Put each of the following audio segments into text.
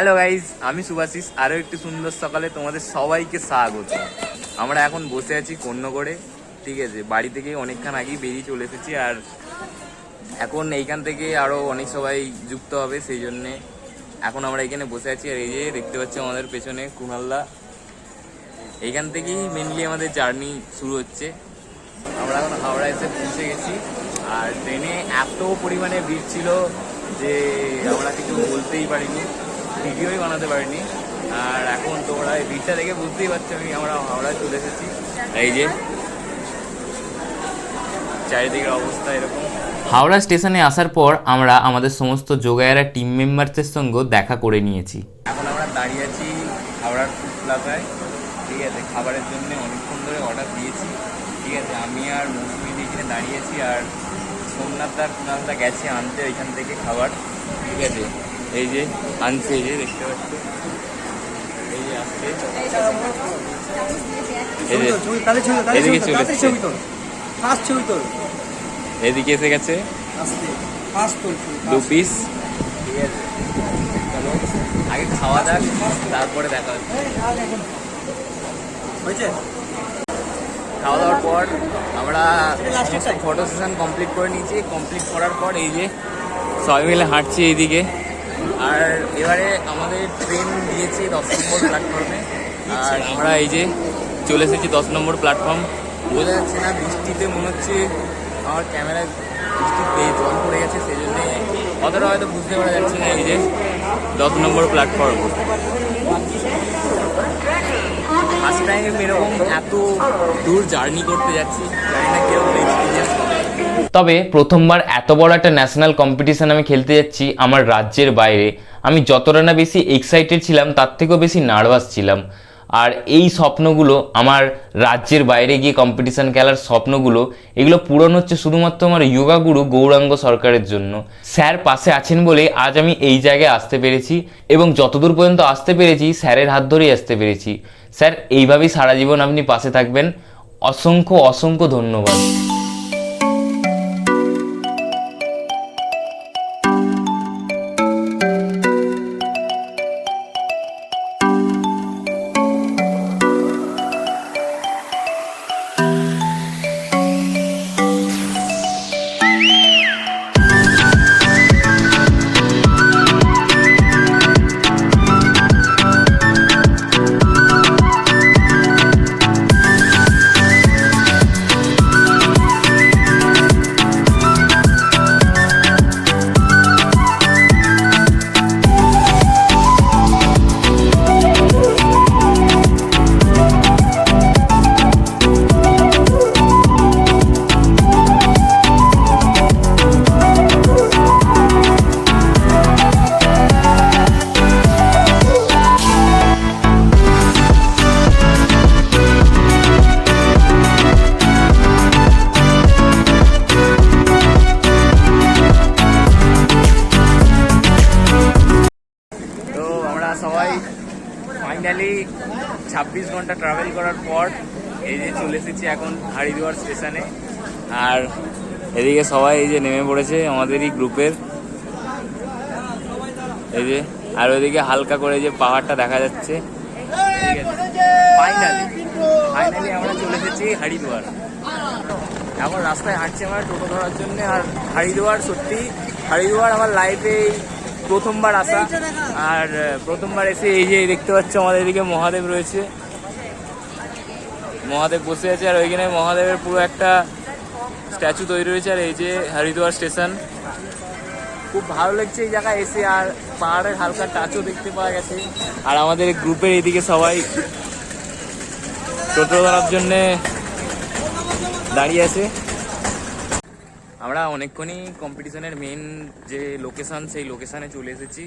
Hello guys আমি সুভাশিস আরও একটি সুন্দর সকালে তোমাদের সবাইকে স্বাগত। আমরা এখন বসে আছি কন্যগড়ে ঠিক আছে, বাড়ি থেকে অনেকক্ষণ আগেই বেরিয়ে চলে এসেছি আর এখন এইখান থেকে আরও অনেক সবাই যুক্ত হবে, সেই জন্যে এখন আমরা এখানে বসে আছি। আর এই যে দেখতে পাচ্ছি আমাদের পেছনে কুণালদা এইখান থেকেই মেনলি আমাদের জার্নি শুরু হচ্ছে। আমরা এখন হাওড়া এসে পৌঁছে গেছি। আর ট্রেনে এত পরিমাণে ভিড় ছিল যে আমরা কিছু বলতেই পারিনি। ভিডিওই বানাতে পারিনি। আর এখন তোমরা এই ভিড়টা দেখে বুঝতেই পারছ আমি আমরা হাওড়ায় চলে এসেছি। এই যে চারিদিকের অবস্থা এরকম। হাওড়া স্টেশনে আসার পর আমরা আমাদের সমস্ত যোগায়ারা টিম মেম্বারদের সঙ্গেও দেখা করে নিয়েছি। এখন আমরা দাঁড়িয়ে আছি হাওড়ার ফুড প্লাজায় ঠিক আছে খাবারের জন্য অনেকক্ষণ ধরে অর্ডার দিয়েছি। ঠিক আছে আমি আর মৌসুমি এখানে দাঁড়িয়েছি আর সোমনাথ আর কুণালদা গেছে আনতে ওইখান থেকে খাবার। ঠিক আছে এই যে আনছে এই যে দেখতে পাচ্ছি? এই যে আসছে। এদিকে চলে এসছে। এসে গেছে। দু পিস আগে খাওয়া দাক তারপরে দেখা হচ্ছে। খাওয়া দাওয়ার পর আমরা ফটো সেশন কমপ্লিট করে নিয়েছি। কমপ্লিট করার পর এই যে সবাই মিলে হাঁটছি এইদিকে। আর এবারে আমাদের ট্রেন দিয়েছে দশ নম্বর প্ল্যাটফর্মে আর আমরা এই যে চলে এসেছি দশ নম্বর প্ল্যাটফর্ম বোঝা যাচ্ছে না বৃষ্টিতে মনে হচ্ছে আমার ক্যামেরা বৃষ্টিতে জল পড়ে গেছে সেই জন্যে অতটা হয়তো বুঝতে পারা যাচ্ছে না এই যে দশ নম্বর প্ল্যাটফর্ম ফার্স্ট টাইম এরকম এত দূর জার্নি করতে যাচ্ছি, জানি না কেউ তবে প্রথমবার এত বড় একটা ন্যাশনাল কম্পিটিশন আমি খেলতে যাচ্ছি আমার রাজ্যের বাইরে। আমি যতটা না বেশি এক্সাইটেড ছিলাম, তার থেকেও বেশি নার্ভাস ছিলাম। আর এই স্বপ্নগুলো, আমার রাজ্যের বাইরে গিয়ে কম্পিটিশন খেলার স্বপ্নগুলো, এগুলো পূরণ হচ্ছে শুধুমাত্র আমার যোগা গুরু গৌরাঙ্গ সরকারের জন্য। স্যার পাশে আছেন বলে আজ আমি এই জায়গায় আসতে পেরেছি এবং যতদূর পর্যন্ত আসতে পেরেছি, স্যারের হাত ধরেই আসতে পেরেছি। স্যার এইভাবেই সারা জীবন আপনি পাশে থাকবেন। অসংখ্য অসংখ্য ধন্যবাদ। ছাব্বিশ ঘণ্টা ট্রাভেল করার পর এই যে চলে এসেছি এখন হারিদুয়ার স্টেশনে আর এদিকে সবাই এই যে নেমে পড়েছে আমাদেরই গ্রুপের এই যে, আর ওইদিকে হালকা করে যে পাহাড়টা দেখা যাচ্ছে। ফাইনালি ফাইনালি আমরা চলে এসেছি হারিদুয়ার এখন রাস্তায় হাঁটছি আমার টোটো ধরার জন্য। আর হারিদুয়ার সত্যি হারিদুয়ার আমার লাইফে প্রথমবার আসা। আর প্রথমবার এসে এই যে দেখতে পাচ্ছ আমাদের এদিকে মহাদেব রয়েছে। মহাদেব বসে আছে আর ওইখানে মহাদেবের পুরো একটা স্ট্যাচু তৈরি হয়েছে আর এই যে হরিদ্বার স্টেশন। খুব ভালো লাগছে এই জায়গায় এসে আর পাহাড়ের হালকা টাচও দেখতে পাওয়া গেছে। আর আমাদের গ্রুপের এইদিকে সবাই টোটো ধরার জন্যে দাঁড়িয়ে আছে। আমরা অনেকক্ষণই কম্পিটিশনের মেন যে লোকেশান সেই লোকেশানে চলে এসেছি।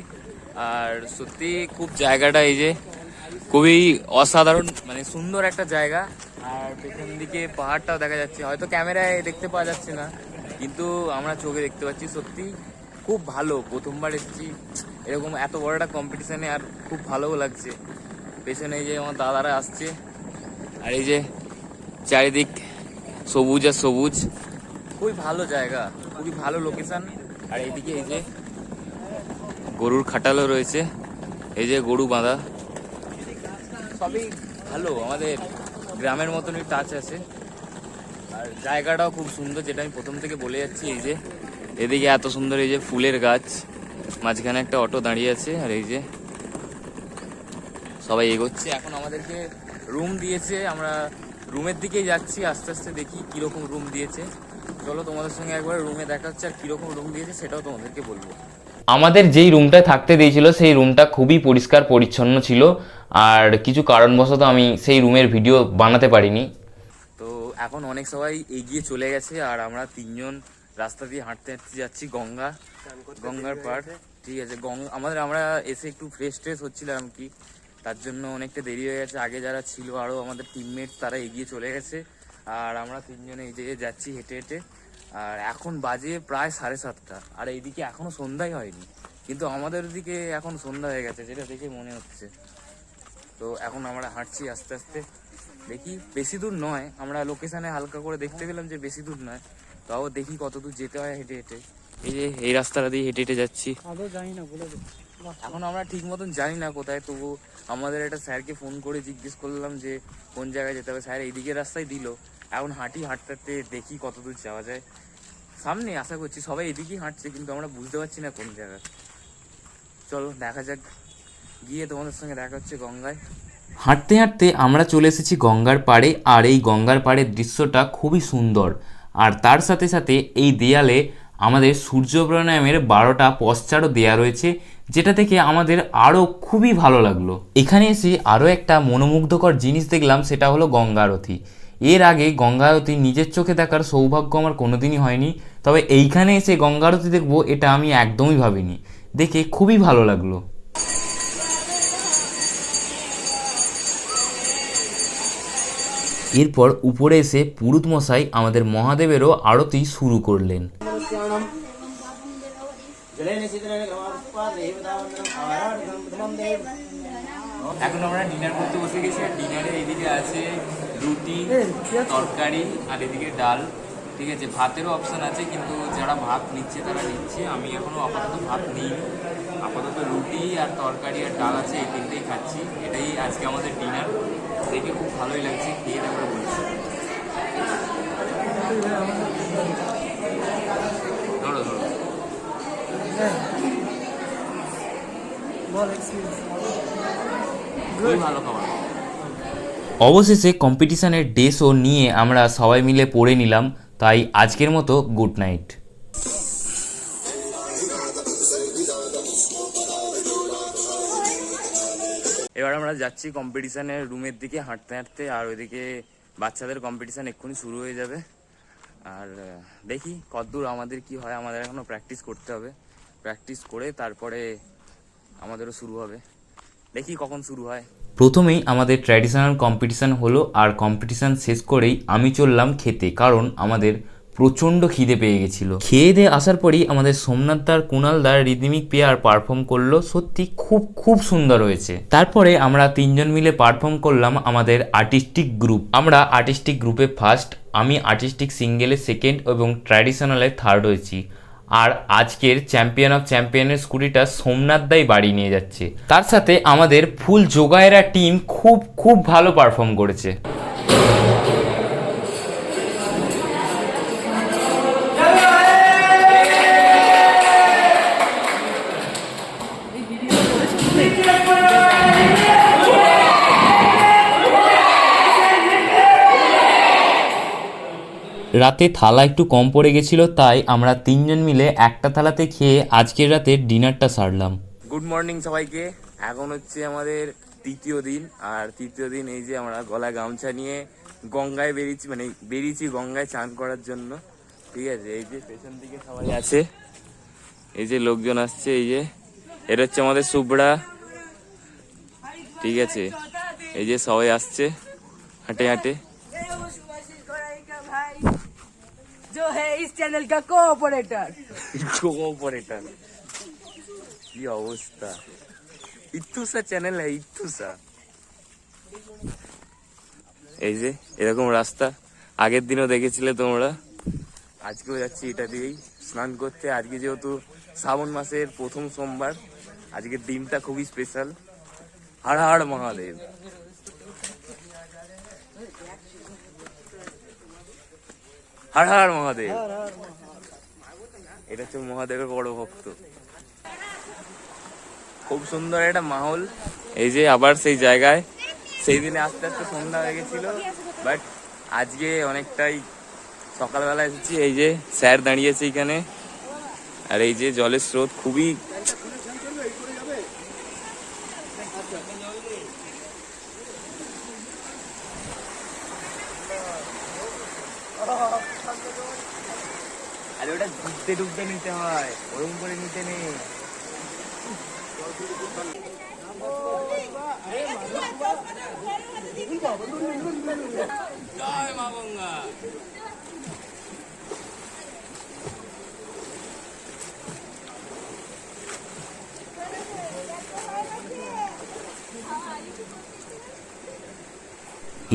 আর সত্যি খুব জায়গাটা এই যে খুবই অসাধারণ মানে সুন্দর একটা জায়গা। আর পেছন দিকে পাহাড়টাও দেখা যাচ্ছে। হয়তো ক্যামেরায় দেখতে পাওয়া যাচ্ছে না, কিন্তু আমরা চোখে দেখতে পাচ্ছি। সত্যি খুব ভালো, প্রথমবার এসেছি। এরকম এত বড় একটা কম্পিটিশনে আর খুব ভালোও লাগছে। পেছনে এই যে আমার দাদারা আসছে। আর এই যে চারিদিক সবুজ আর সবুজ। খুবই ভালো জায়গা, খুবই ভালো লোকেশন আর এইদিকে এই যে গরুর খাটালও রয়েছে, এই যে গরু বাঁধা। সবই ভালো, আমাদের গ্রামের মতনই টাচ আছে। আর জায়গাটাও খুব সুন্দর, যেটা আমি প্রথম থেকে বলে যাচ্ছি, এই যে এদিকে এত সুন্দর এই যে ফুলের গাছ, মাঝখানে একটা অটো দাঁড়িয়ে আছে, আর এই যে সবাই এগোচ্ছে। এখন আমাদেরকে রুম দিয়েছে, আমরা রুমের দিকেই যাচ্ছি, আস্তে আস্তে দেখি কীরকম রুম দিয়েছে। চলো তোমাদের সঙ্গে একবার রুমে দেখা হচ্ছে আর কীরকম রুম দিয়েছে সেটাও তোমাদেরকে বলব। আমাদের যেই রুমটায় থাকতে দিয়েছিল সেই রুমটা খুবই পরিষ্কার পরিচ্ছন্ন ছিল। আর কিছু কারণবশত আমি সেই রুমের ভিডিও বানাতে পারিনি। তো এখন অনেক সবাই এগিয়ে চলে গেছে আর আমরা তিনজন রাস্তা দিয়ে হাঁটতে হাঁটতে যাচ্ছি গঙ্গা গঙ্গার পাড়। ঠিক আছে গঙ্গা আমাদের আমরা এসে একটু ফ্রেশ ট্রেশ হচ্ছিলাম কি তার জন্য অনেকটা দেরি হয়ে গেছে। আগে যারা ছিল আরও আমাদের টিমমেট তারা এগিয়ে চলে গেছে। আর আমরা তিনজনে এই যে যাচ্ছি হেঁটে হেঁটে। আর এখন বাজে প্রায় সাড়ে সাতটা। আর এইদিকে এখনও সন্ধ্যাই হয়নি। কিন্তু আমাদের দিকে এখন সন্ধ্যা হয়ে গেছে, যেটা দেখে মনে হচ্ছে। তো এখন আমরা হাঁটছি আস্তে আস্তে। দেখি, বেশি দূর নয়। আমরা লোকেশানে হালকা করে দেখতে পেলাম যে বেশি দূর নয়। তাও দেখি কত দূর যেতে হয় হেঁটে হেঁটে। এই যে, এই রাস্তাটা দিয়ে হেঁটে হেঁটে যাচ্ছি। আদৌ জানি না, বলে এখন আমরা ঠিক মতন জানি না কোথায় তবু আমাদের একটা স্যারকে ফোন করে জিজ্ঞেস করলাম যে কোন জায়গায় যেতে হবে। স্যার এইদিকে রাস্তায় দিল। এখন হাঁটি হাঁটতে হাঁটতে দেখি কত দূর যাওয়া যায়। সামনে আশা করছি সবাই এদিকেই হাঁটছে কিন্তু আমরা বুঝতে পারছি না কোন জায়গা। চলো দেখা যাক। গিয়ে তোমাদের সঙ্গে দেখা হচ্ছে গঙ্গায়। হাঁটতে হাঁটতে আমরা চলে এসেছি গঙ্গার পাড়ে আর এই গঙ্গার পাড়ের দৃশ্যটা খুবই সুন্দর। আর তার সাথে সাথে এই দেয়ালে আমাদের সূর্য প্রাণায়ামের বারোটা পশ্চারও দেয়া রয়েছে, যেটা থেকে আমাদের আরও খুবই ভালো লাগল। এখানে এসে আরও একটা মনোমুগ্ধকর জিনিস দেখলাম, সেটা হলো গঙ্গা আরতি। এর আগে গঙ্গা আরতি নিজের চোখে দেখার সৌভাগ্য আমার কোনোদিনই হয়নি, তবে এইখানে এসে গঙ্গা আরতি দেখব, এটা আমি একদমই ভাবিনি। দেখে খুবই ভালো লাগল। এরপর উপরে এসে পুরুত মশাই আমাদের মহাদেবেরও আরতি শুরু করলেন। এখন আমরা ডিনার করতে বসে গেছি, আর ডিনারে এইদিকে আছে রুটি, তরকারি, আর এদিকে ডাল, ঠিক আছে? ভাতেরও অপশান আছে, কিন্তু যারা ভাত নিচ্ছে তারা নিচ্ছে। আমি এখনও আপাতত ভাত নিই আপাতত রুটি আর তরকারি আর ডাল আছে, এই তিনটেই খাচ্ছি। এটাই আজকে আমাদের ডিনার দেখে খুব ভালোই লাগছে খেয়ে তারপরে বলছি। ধরো ধরো। ভালো খাবার। অবশেষে কম্পিটিশনের ড্রেসও নিয়ে আমরা সবাই মিলে পরে নিলাম তাই আজকের মতো গুড নাইট আমরা যাচ্ছি কম্পিটিশনের রুমের দিকে হাঁটতে হাঁটতে, আর ওইদিকে বাচ্চাদের কম্পিটিশন এক্ষুনি শুরু হয়ে যাবে। আর দেখি কতদূর আমাদের কি হয়, আমাদের এখনও প্র্যাকটিস করতে হবে। প্র্যাকটিস করে তারপরে আমাদেরও শুরু হবে। দেখি কখন শুরু হয়। প্রথমেই আমাদের ট্র্যাডিশনাল কম্পিটিশান হলো, আর কম্পিটিশান শেষ করেই আমি চললাম খেতে, কারণ আমাদের প্রচণ্ড খিদে পেয়ে গেছিল। খেয়ে দিয়ে আসার পরেই আমাদের সোমনাথ দার কুণাল দার রিদমিক পেয়ার পারফর্ম করল। সত্যি খুব খুব সুন্দর হয়েছে। তারপরে আমরা তিনজন মিলে পারফর্ম করলাম আমাদের আর্টিস্টিক গ্রুপ আমরা আর্টিস্টিক গ্রুপে ফার্স্ট আমি আর্টিস্টিক সিঙ্গেলে সেকেন্ড এবং ট্র্যাডিশনালে থার্ড হয়েছি। আর আজকের চ্যাম্পিয়ন অফ চ্যাম্পিয়নের স্কুটিটা সোমনাথ দাই বাড়ি নিয়ে যাচ্ছে। তার সাথে আমাদের ফুল যোগায়রা টিম খুব খুব ভালো পারফর্ম করেছে। রাতে থালা একটু কম পড়ে গেছিল, তাই আমরা তিনজন মিলে একটা থালাতে খেয়ে আজকের রাতে ডিনারটা সারলাম। গুড মর্নিং সবাইকে। এখন হচ্ছে আমাদের তৃতীয় দিন, আর তৃতীয় দিন এই যে আমরা গলায় গামছা নিয়ে গঙ্গায় বেরিয়েছি মানে বেরিয়েছি গঙ্গায় চান করার জন্য। ঠিক আছে, এই যে পেছন দিকে সবাই আছে। এই যে লোকজন আসছে, এই যে। এটা হচ্ছে আমাদের সুবড়া ঠিক আছে এই যে সবাই আসছে হাঁটে হাঁটে जो है इस चैनल का कोऑपरेटर অপারেটর কি অবস্থা ইত্তুসা চ্যানেল হ্যাঁ ইত্তুসা এই যে এরকম রাস্তা আগের দিনও দেখেছিলে তোমরা আজকেও যাচ্ছি এটা দিয়েই স্নান করতে আজকে যেহেতু শ্রাবণ মাসের প্রথম সোমবার আজকের দিনটা খুবই স্পেশাল হর হর মহাদেব। হর হর মহাদেব। এটা হচ্ছে মহাদেবের বড় ভক্ত। খুব সুন্দর একটা মাহল। এই যে আবার সেই জায়গায়। সেই দিনে আস্তে আস্তে সন্ধ্যা হয়ে গেছিল বাট আজকে অনেকটাই সকালবেলা এসেছি। এই যে স্যার দাঁড়িয়েছে এখানে। আর এই যে জলের স্রোত খুবই আরে ওটা ডুবতে নিতে হয়। ওরকম করে নিতে নেই। জয় মা গঙ্গা।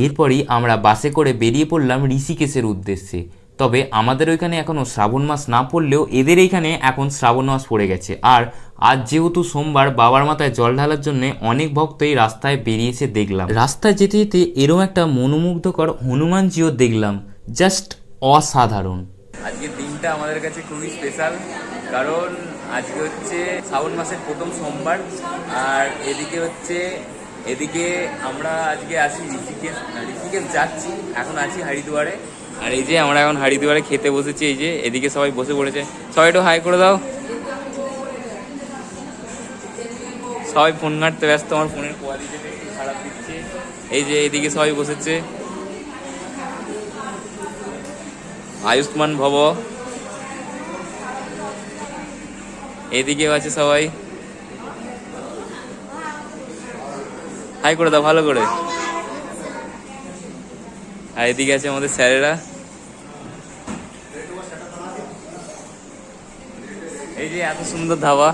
এরপরই আমরা বাসে করে বেরিয়ে পড়লাম ঋষিকেশের উদ্দেশ্যে। তবে আমাদের ওইখানে এখনও শ্রাবণ মাস না পড়লেও এদের এইখানে এখন শ্রাবণ মাস পড়ে গেছে। আর আজ যেহেতু সোমবার, বাবার মাথায় জল ঢালার জন্য অনেক ভক্তই রাস্তায় বেরিয়েছে দেখলাম। রাস্তায় যেতে যেতে এরম একটা মনোমুগ্ধকর হনুমানজিও দেখলাম জাস্ট অসাধারণ। আজকের দিনটা আমাদের কাছে খুবই স্পেশাল কারণ আজকে হচ্ছে শ্রাবণ মাসের প্রথম সোমবার, আর এদিকে হচ্ছে, এদিকে আমরা আজকে আসি ঋষিকেশ ঋষিকেশ যাচ্ছি, এখন আছি হারিদুয়ারে। আর এই যে আমরা এখন হারিদুয়ারে খেতে বসেছি, এই যে এদিকে সবাই বসে পড়েছে। সবাই একটু হাই করে দাও। সবাই ফোন ঘাঁটতে ব্যস্ত, আমার ফোনের কোয়ালিটিটা একটু খারাপ দিচ্ছে। এই যে এদিকে সবাই বসেছে। আয়ুষ্মান ভব। এদিকেও আছে সবাই। হাই করে দাও, ভালো করে। আর এদিকে আছে আমাদের স্যারেরা। এই যে এত সুন্দর ধাবা।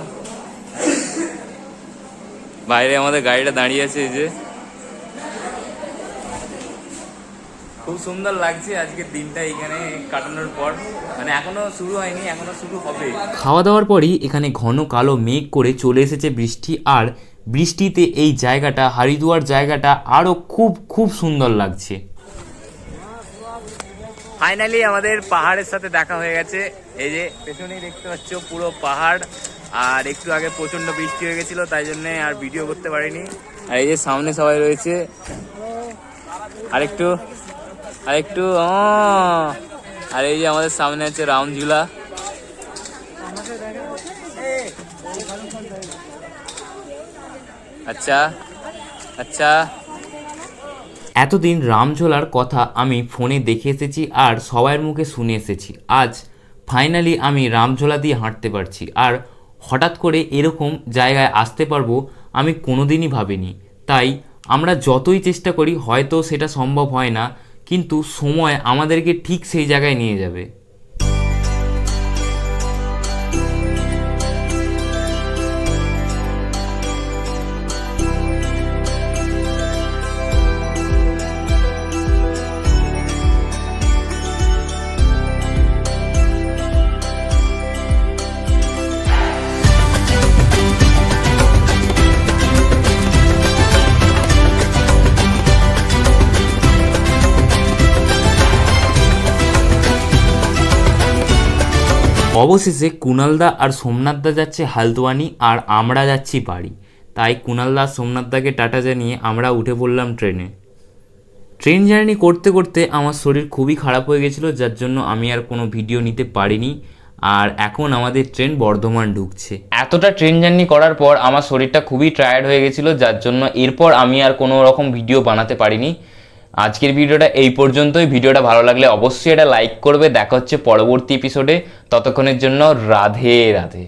বাইরে আমাদের গাড়িটা দাঁড়িয়ে আছে, এই যে। খুব সুন্দর লাগছে আজকের দিনটা এখানে কাটানোর পর। মানে এখনও শুরু হয়নি, এখনও শুরু হবে। খাওয়া দাওয়ার পরই এখানে ঘন কালো মেঘ করে চলে এসেছে বৃষ্টি, আর বৃষ্টিতে এই জায়গাটা, হারিদুয়ার জায়গাটা আরও খুব খুব সুন্দর লাগছে। ফাইনালি আমাদের পাহাড়ের সাথে দেখা হয়ে গেছে। এই যে, পেছনেই দেখতে পাচ্ছ পুরো পাহাড়। আর একটু আগে প্রচণ্ড বৃষ্টি হয়ে গেছিল, তাই জন্য আর ভিডিও করতে পারিনি। আর এই যে, সামনে সবাই রয়েছে। আরেকটু, ও। আর এই যে, আমাদের সামনে আছে রামঝুলা। আচ্ছা আচ্ছা। এতদিন রামঝোলার কথা আমি ফোনে দেখে এসেছি আর সবাইয়ের মুখে শুনে এসেছি। আজ ফাইনালি আমি রামঝোলা দিয়ে হাঁটতে পারছি আর হঠাৎ করে এরকম জায়গায় আসতে পারব আমি কোনোদিনই ভাবিনি। তাই আমরা যতই চেষ্টা করি হয়তো সেটা সম্ভব হয় না, কিন্তু সময় আমাদেরকে ঠিক সেই জায়গায় নিয়ে যাবে। অবশেষে কুণালদা আর সোমনাথদা যাচ্ছে হালদোয়ানি আর আমরা যাচ্ছি বাড়ি। তাই কুণালদা সোমনাথদাকে টাটা জানিয়ে আমরা উঠে পড়লাম ট্রেনে। ট্রেন জার্নি করতে করতে আমার শরীর খুবই খারাপ হয়ে গেছিল, যার জন্য আমি আর কোনো ভিডিও নিতে পারিনি। আর এখন আমাদের ট্রেন বর্ধমান ঢুকছে। এতটা ট্রেন জার্নি করার পর আমার শরীরটা খুবই টায়ার্ড হয়ে গেছিল, যার জন্য এরপর আমি আর কোনো রকম ভিডিও বানাতে পারিনি। আজকের ভিডিওটা এই পর্যন্তই। ভিডিওটা ভালো লাগলে অবশ্যই এটা লাইক করবে। দেখা হচ্ছে পরবর্তী এপিসোডে ততক্ষণের জন্য রাধে রাধে।